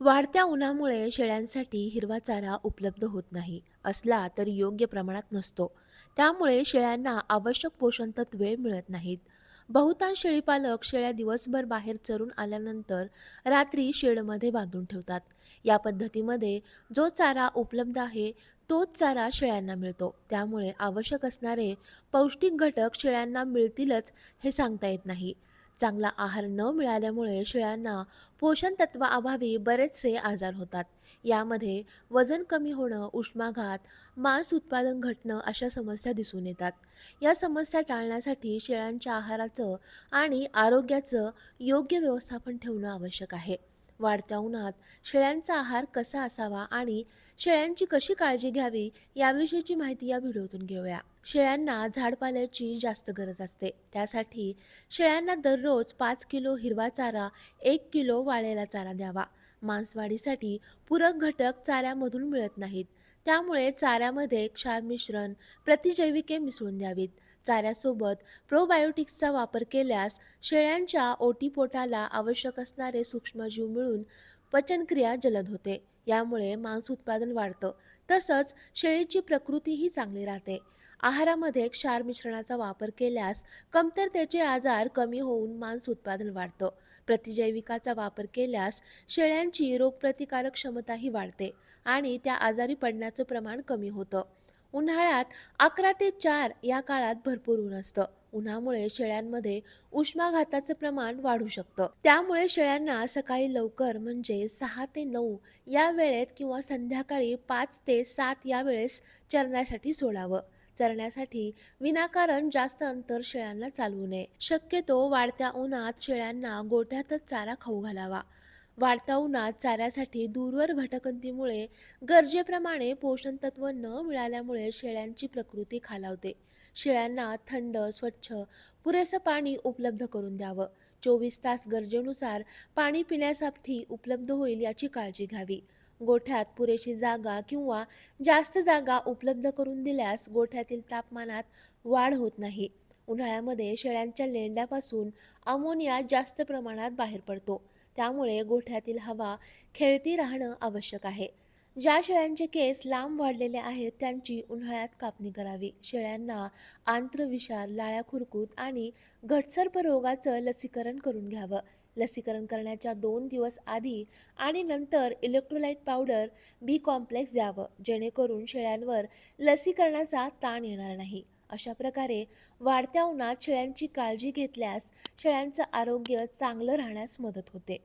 वाढत्या उन्हामुळे शेळ्यांसाठी हिरवा चारा उपलब्ध होत नाही असला तरी योग्य प्रमाणात नसतो. त्यामुळे शेळ्यांना आवश्यक पोषण तत्वे मिळत नाहीत. बहुतांश शेळीपालक शेळ्या दिवसभर बाहेर चरून आल्यानंतर रात्री शेडमध्ये बांधून ठेवतात. या पद्धतीमध्ये जो चारा उपलब्ध आहे तोच चारा शेळ्यांना मिळतो. त्यामुळे आवश्यक असणारे पौष्टिक घटक शेळ्यांना मिळतीलच हे सांगता येत नाही. चांगला आहार न मिळाल्यामुळे शेळ्यांना पोषण तत्वाअभावी बरेचसे आजार होतात. यामध्ये वजन कमी होणं उष्माघात मांस उत्पादन घटणं अशा समस्या दिसून येतात. या समस्या टाळण्यासाठी शेळ्यांच्या आहाराचं आणि आरोग्याचं योग्य व्यवस्थापन ठेवणं आवश्यक आहे. वाढत्या उन्हात शेळ्यांचा आहार कसा असावा आणि शेळ्यांची कशी काळजी घ्यावी याविषयीची माहिती या व्हिडिओतून घेऊया. शेळ्यांना झाडपाल्याची जास्त गरज असते. त्यासाठी शेळ्यांना दररोज पाच किलो हिरवा चारा एक किलो वाळलेला चारा द्यावा. मांसवाढीसाठी पूरक घटक चाऱ्यामधून मिळत नाहीत. त्यामुळे चाऱ्यामध्ये क्षार मिश्रण प्रतिजैविके मिसळून द्यावीत. चाऱ्यासोबत प्रोबायोटिक्सचा वापर केल्यास शेळ्यांच्या ओटीपोटाला आवश्यक असणारे सूक्ष्मजीव मिळून पचनक्रिया जलद होते. यामुळे मांस उत्पादन वाढतं. तसंच शेळीची प्रकृतीही चांगली राहते. आहारामध्ये क्षार मिश्रणाचा वापर केल्यास कमतरतेचे आजार कमी होऊन मांस उत्पादन वाढतं. प्रतिजैविकाचा वापर केल्यास शेळ्यांची रोगप्रतिकारक क्षमताही वाढते आणि त्या आजारी पडण्याचं प्रमाण कमी होतं. उन्हाळ्यात अकरा ते चार या काळात भरपूर ऊन असतं. उन्हामुळे शेळ्यांमध्ये उष्माघाताचं प्रमाण वाढू शकतं. त्यामुळे शेळ्यांना सकाळी लवकर म्हणजे सहा ते नऊ या वेळेत किंवा संध्याकाळी पाच ते सात या वेळेस चरण्यासाठी सोडावं. चरण्यासाठी विनाकारण जास्त अंतर शेळ्यांना चालवू नये. शक्यतो वाढत्या उन्हात शेळ्यांना गोठ्यातच चारा खाऊ घालावा. वाढता उन्हात चाऱ्यासाठी दूरवर भटकंतीमुळे गरजेप्रमाणे पोषण तत्व न मिळाल्यामुळे शेळ्यांची प्रकृती खालावते. शेळ्यांना थंड स्वच्छ पुरेसं पाणी उपलब्ध करून द्यावं. चोवीस तास गरजेनुसार पाणी पिण्यासाठी उपलब्ध होईल याची काळजी घ्यावी. गोठ्यात पुरेशी जागा किंवा जास्त जागा उपलब्ध करून दिल्यास गोठ्यातील तापमानात वाढ होत नाही. उन्हाळ्यामध्ये शेळ्यांच्या लेंड्यापासून अमोनिया जास्त प्रमाणात बाहेर पडतो. त्यामुळे गोठ्यातील हवा खेळती राहणं आवश्यक आहे. ज्या शेळ्यांचे केस लांब वाढलेले आहेत त्यांची उन्हाळ्यात कापणी करावी. शेळ्यांना आंत्रविषार लाळ्या खुरकूत आणि घटसर्प रोगाचं लसीकरण करून घ्यावं. लसीकरण करण्याच्या दोन दिवस आधी आणि नंतर इलेक्ट्रोलाइट पावडर बी कॉम्प्लेक्स द्यावं जेणेकरून शेळ्यांवर लसीकरणाचा ताण येणार नाही. अशा प्रकारे वाढत्या उन्हात शेळ्यांची काळजी घेतल्यास शेळ्यांचं आरोग्य चांगलं राहण्यास मदत होते.